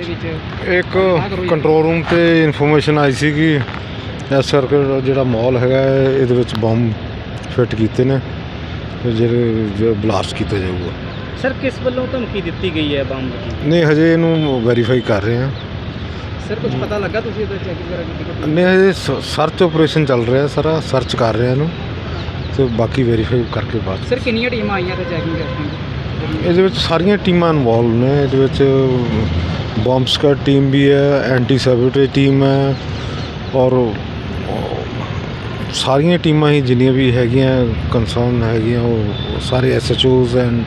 ਉਹਦੇ ਵਿੱਚ ਇੱਕ ਕੰਟਰੋਲ ਰੂਮ ਤੇ ਇਨਫੋਰਮੇਸ਼ਨ ਆਈ ਸੀ ਕਿ ਇਸ ਕਰਕੇ ਜਿਹੜਾ ਮਾਲ ਹੈਗਾ ਇਹਦੇ ਵਿੱਚ ਬੰਬ ਫਿੱਟ ਕੀਤੇ ਨੇ। ਤੇ ਜਿਹੜੇ ਜੋ ਬਲਾਸਟ ਕੀਤਾ ਜਾਊਗਾ। ਸਰ ਕਿਸ ਵੱਲੋਂ ਧਮਕੀ ਦਿੱਤੀ ਗਈ ਹੈ ਬੰਬ ਦੀ? ਨਹੀਂ ਹਜੇ ਇਹਨੂੰ ਵੈਰੀਫਾਈ ਕਰ ਰਹੇ ਹਾਂ। ਸਰ ਕੁਝ ਪਤਾ ਲੱਗਾ ਤੁਸੀਂ ਇਹਦਾ ਚੈਕਿੰਗ ਵਗੈਰਾ ਕੀਤੀ ਨਹੀਂ ਹਜੇ ਸਰਚ ਆਪਰੇਸ਼ਨ ਚੱਲ ਰਿਹਾ ਸਾਰਾ। ਸਰਚ ਕਰ ਰਹੇ ਹਾਂ ਇਹਨੂੰ। ਤੇ ਬਾਕੀ ਵੈਰੀਫਾਈ ਕਰਕੇ ਬਾਅਦ ਸਰ ਕਿੰਨੀਆਂ ਟੀਮਾਂ ਆਈਆਂ ਤੇ ਚੈਕਿੰਗ ਕਰਨ ਇਹਦੇ ਵਿੱਚ ਸਾਰੀਆਂ ਟੀਮਾਂ ਇਨਵੋਲਵ ਨੇ। ਇਹਦੇ ਵਿੱਚ ਬੰਬ ਸਕਰ ਟੀਮ ਵੀ ਹੈ ਐਂਟੀ ਸੈਬੋਟੇਜ ਟੀਮ ਹੈ ਔਰ ਸਾਰੀਆਂ ਟੀਮਾਂ ਹੀ ਜਿੰਨੀਆਂ ਵੀ ਹੈਗੀਆਂ ਕੰਸਰਨ ਹੈਗੀਆਂ ਉਹ ਸਾਰੇ ਐਸਐਚਓਜ਼ ਐਂਡ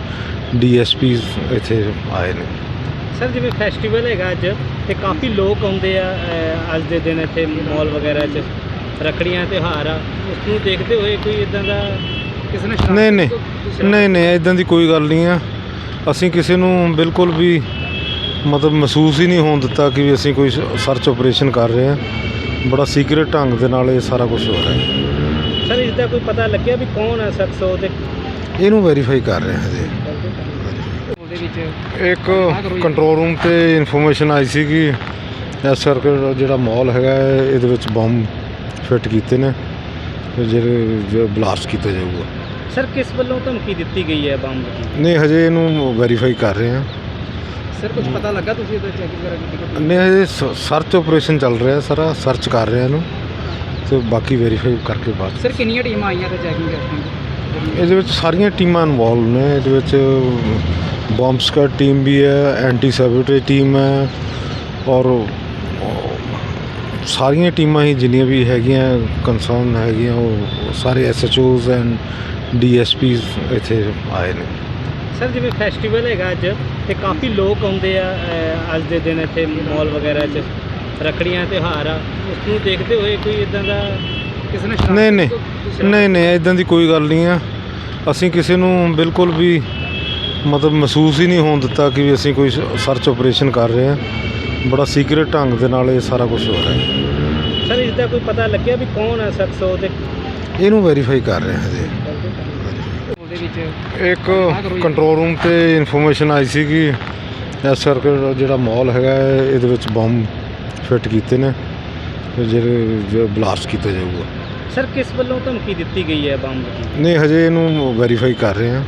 ਡੀਐਸਪੀਸ ਇੱਥੇ ਆਏ ਨੇ। ਸਰ ਜਿਵੇਂ ਫੈਸਟੀਵਲ ਹੈਗਾ ਅੱਜ ਤੇ ਕਾਫੀ ਲੋਕ ਆਉਂਦੇ ਆ ਅਹ, ਅੱਜ ਦੇ ਦਿਨ ਇੱਥੇ ਮਾਲ ਵਗੈਰਾ 'ਚ ਰੱਖੜੀਆਂ ਤਿਉਹਾਰ ਆ ਉਸ ਨੂੰ ਦੇਖਦੇ ਹੋਏ ਕੋਈ ਇਦਾਂ ਦਾ ਕਿਸੇ ਨੇ ਸ਼ਰਾਰਤ- ਨਹੀਂ ਨਹੀਂ ਕੋਈ- ਨਹੀਂ ਨਹੀਂ ਇਦਾਂ ਦੀ ਕੋਈ ਗੱਲ ਨਹੀਂ ਆ। ਅਸੀਂ ਕਿਸੇ ਨੂੰ ਬਿਲਕੁਲ ਵੀ ਮਤਲਬ ਮਹਿਸੂਸ ਹੀ ਨਹੀਂ ਹੋਣ ਦਿੱਤਾ ਕਿ ਵੀ ਅਸੀਂ ਕੋਈ ਸਰਚ ਆਪਰੇਸ਼ਨ ਕਰ ਰਹੇ ਹਾਂ। ਬੜਾ ਸੀਕ੍ਰੀਟ ਢੰਗ ਦੇ ਨਾਲ ਇਹ ਸਾਰਾ ਕੁਝ ਹੋ ਰਿਹਾ ਹੈ। ਸਰ ਇਸ ਦਾ ਕੋਈ ਪਤਾ ਲੱਗਿਆ ਵੀ ਕੌਣ ਹੈ ਸ਼ਖਸ ਉਹਦੇ ਇਹਨੂੰ ਵੈਰੀਫਾਈ ਕਰ ਰਹੇ ਹਾਂ ਉਹਦੇ ਵਿੱਚ ਇੱਕ ਕੰਟਰੋਲ ਰੂਮ ਤੇ ਇਨਫੋਰਮੇਸ਼ਨ ਆਈ ਸੀ ਕਿ ਇਸ ਕਰਕੇ ਜਿਹੜਾ ਮਾਲ ਹੈਗਾ ਹੈ, ਇਹਦੇ ਵਿੱਚ ਬੰਬ ਫਿੱਟ ਕੀਤੇ ਨੇ। ਤੇ ਜਿਹੜੇ ਜੋ ਬਲਾਸਟ ਕੀਤਾ ਜਾਊਗਾ। ਸਰ ਕਿਸ ਵੱਲੋਂ ਧਮਕੀ ਦਿੱਤੀ ਗਈ ਹੈ ਬੰਬ ਦੀ? ਨਹੀਂ ਹਜੇ ਇਹਨੂੰ ਵੈਰੀਫਾਈ ਕਰ ਰਹੇ ਹਾਂ। ਸਰ ਕੁਝ ਪਤਾ ਲੱਗਾ ਤੁਸੀਂ ਇਹਦਾ ਚੈਕਿੰਗ ਵਗੈਰਾ ਕੀਤੀ ਨਹੀਂ ਹਜੇ ਸਰਚ ਆਪਰੇਸ਼ਨ ਚੱਲ ਰਿਹਾ ਸਾਰਾ ਸਰਚ ਕਰ ਰਹੇ ਇਹਨੂੰ ਤੇ ਬਾਕੀ ਵੈਰੀਫਾਈ ਕਰਕੇ ਬਾਅਦ ਸਰ ਕਿੰਨੀਆਂ ਟੀਮਾਂ ਆਈਆਂ ਤੇ ਚੈਕਿੰਗ ਕਰਨ ਇਹਦੇ ਵਿੱਚ ਸਾਰੀਆਂ ਟੀਮਾਂ ਇਨਵੋਲਵ ਨੇ ਇਹਦੇ ਵਿੱਚ ਬੰਬ ਸਕਰ ਟੀਮ ਵੀ ਹੈ ਐਂਟੀ ਸੈਬੋਟੇਜ ਟੀਮ ਹੈ ਔਰ ਸਾਰੀਆਂ ਟੀਮਾਂ ਹੀ ਜਿੰਨੀਆਂ ਵੀ ਹੈਗੀਆਂ ਕੰਸਰਨ ਹੈਗੀਆਂ ਉਹ ਸਾਰੇ ਐਸਐਚਓਜ਼ ਐਂਡ ਡੀਐਸਪੀਸ ਇੱਥੇ ਆਏ ਨੇ। ਸਰ ਜਿਵੇਂ ਫੈਸਟੀਵਲ ਹੈਗਾ ਅੱਜ ਤੇ ਕਾਫੀ ਲੋਕ ਆਉਂਦੇ ਆ ਅਹ, ਅੱਜ ਦੇ ਦਿਨ ਇੱਥੇ ਮਾਲ ਵਗੈਰਾ 'ਚ ਰੱਖੜੀਆਂ ਤਿਉਹਾਰ ਆ ਉਸ ਨੂੰ ਦੇਖਦੇ ਹੋਏ ਕੋਈ ਇਦਾਂ ਦਾ ਕਿਸੇ ਨੇ ਨਹੀਂ ਨਹੀਂ ਸ਼ਰਾਰਤ- ਨਹੀਂ ਨਹੀਂ ਇਦਾਂ ਦੀ ਕੋਈ ਗੱਲ ਨਹੀਂ ਆ। ਅਸੀਂ ਕਿਸੇ ਨੂੰ ਬਿਲਕੁਲ ਵੀ ਮਤਲਬ ਮਹਿਸੂਸ ਹੀ ਨਹੀਂ ਹੋਣ ਦਿੱਤਾ ਕਿ ਵੀ ਅਸੀਂ ਕੋਈ ਸਰਚ ਆਪਰੇਸ਼ਨ ਕਰ ਰਹੇ ਹਾਂ ਬੜਾ ਸੀਕ੍ਰੀਟ ਢੰਗ ਦੇ ਨਾਲ ਇਹ ਸਾਰਾ ਕੁਝ ਹੋ ਰਿਹਾ ਹੈ। ਸਰ ਇਸ ਦਾ ਕੋਈ ਪਤਾ ਲੱਗਿਆ ਵੀ ਕੌਣ ਹੈ ਸ਼ਖਸ ਉਹਦੇ ਇਹਨੂੰ ਵੈਰੀਫਾਈ ਕਰ ਰਹੇ ਹਾਂ ਵਿੱਚ ਇੱਕ ਕੰਟਰੋਲ ਰੂਮ ਤੇ ਇਨਫੋਰਮੇਸ਼ਨ ਆਈ ਸੀ ਕਿ ਇਸ ਕਰਕੇ ਜਿਹੜਾ ਮਾਲ ਹੈਗਾ ਇਹਦੇ ਵਿੱਚ ਬੰਬ ਫਿੱਟ ਕੀਤੇ ਨੇ। ਤੇ ਜਿਹੜੇ ਜੋ ਬਲਾਸਟ ਕੀਤਾ ਜਾਊਗਾ। ਸਰ ਕਿਸ ਵੱਲੋਂ ਧਮਕੀ ਦਿੱਤੀ ਗਈ ਹੈ ਬੰਬ ਦੀ? ਨਹੀਂ ਹਜੇ ਇਹਨੂੰ ਵੈਰੀਫਾਈ ਕਰ ਰਹੇ ਹਾਂ।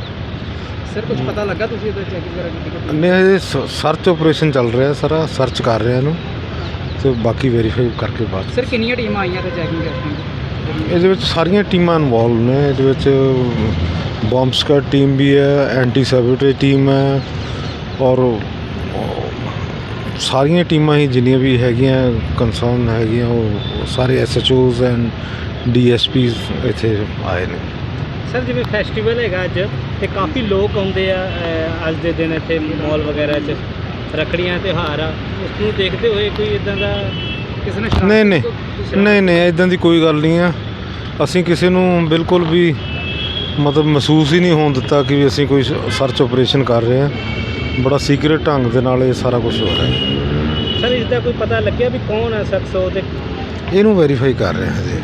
ਸਰ ਕੁਝ ਪਤਾ ਲੱਗਾ ਤੁਸੀਂ ਇਹਦਾ ਚੈਕਿੰਗ ਵਗੈਰਾ ਕੀਤੀ ਨਹੀਂ ਹਜੇ ਸਰਚ ਆਪਰੇਸ਼ਨ ਚੱਲ ਰਿਹਾ ਸਾਰਾ। ਸਰਚ ਕਰ ਰਹੇ ਹਾਂ ਇਹਨੂੰ। ਤੇ ਬਾਕੀ ਵੈਰੀਫਾਈ ਕਰਕੇ ਬਾਅਦ ਸਰ ਕਿੰਨੀਆਂ ਟੀਮਾਂ ਆਈਆਂ ਤੇ ਚੈਕਿੰਗ ਕਰਨ ਇਹਦੇ ਵਿੱਚ ਸਾਰੀਆਂ ਟੀਮਾਂ ਇਨਵੋਲਵ ਨੇ। ਇਹਦੇ ਵਿੱਚ ਬੰਬ ਸਕਰ ਟੀਮ ਵੀ ਹੈ ਐਂਟੀ ਸੈਬੋਟੇਜ ਟੀਮ ਹੈ ਔਰ ਸਾਰੀਆਂ ਟੀਮਾਂ ਹੀ ਜਿੰਨੀਆਂ ਵੀ ਹੈਗੀਆਂ ਕੰਸਰਨ ਹੈਗੀਆਂ, ਉਹ ਸਾਰੇ ਐਸਐਚਓਜ਼ ਐਂਡ ਡੀਐਸਪੀਸ ਇੱਥੇ ਆਏ ਨੇ। ਸਰ, ਜਿਵੇਂ ਫੈਸਟੀਵਲ ਹੈਗਾ ਅੱਜ, ਤੇ ਕਾਫੀ ਲੋਕ ਆਉਂਦੇ ਆ ਅੱਜ ਦੇ ਦਿਨ ਇੱਥੇ ਮਾਲ ਵਗੈਰਾ 'ਚ, ਰੱਖੜੀਆਂ, ਤਿਉਹਾਰ ਆ, ਉਸ ਨੂੰ ਦੇਖਦੇ ਹੋਏ ਕੋਈ ਇਦਾਂ ਦਾ ਕਿਸੇ ਨੇ ਨਹੀਂ ਨਹੀਂ। ਨਹੀਂ ਨਹੀਂ ਇਦਾਂ ਦੀ ਕੋਈ ਗੱਲ ਨਹੀਂ ਆ। ਅਸੀਂ ਕਿਸੇ ਨੂੰ ਬਿਲਕੁਲ ਵੀ ਮਤਲਬ ਮਹਿਸੂਸ ਹੀ ਨਹੀਂ ਹੋਣ ਦਿੱਤਾ ਕਿ ਵੀ ਅਸੀਂ ਕੋਈ ਸਰਚ ਆਪਰੇਸ਼ਨ ਕਰ ਰਹੇ ਹਾਂ। ਬੜਾ ਸੀਕ੍ਰੀਟ ਢੰਗ ਦੇ ਨਾਲ ਇਹ ਸਾਰਾ ਕੁਝ ਹੋ ਰਿਹਾ ਹੈ। ਸਰ ਇਸ ਦਾ ਕੋਈ ਪਤਾ ਲੱਗਿਆ ਵੀ ਕੌਣ ਹੈ ਸ਼ਖਸ ਉਹਦੇ ਇਹਨੂੰ ਵੈਰੀਫਾਈ ਕਰ ਰਹੇ ਹਾਂ ਹਜੇ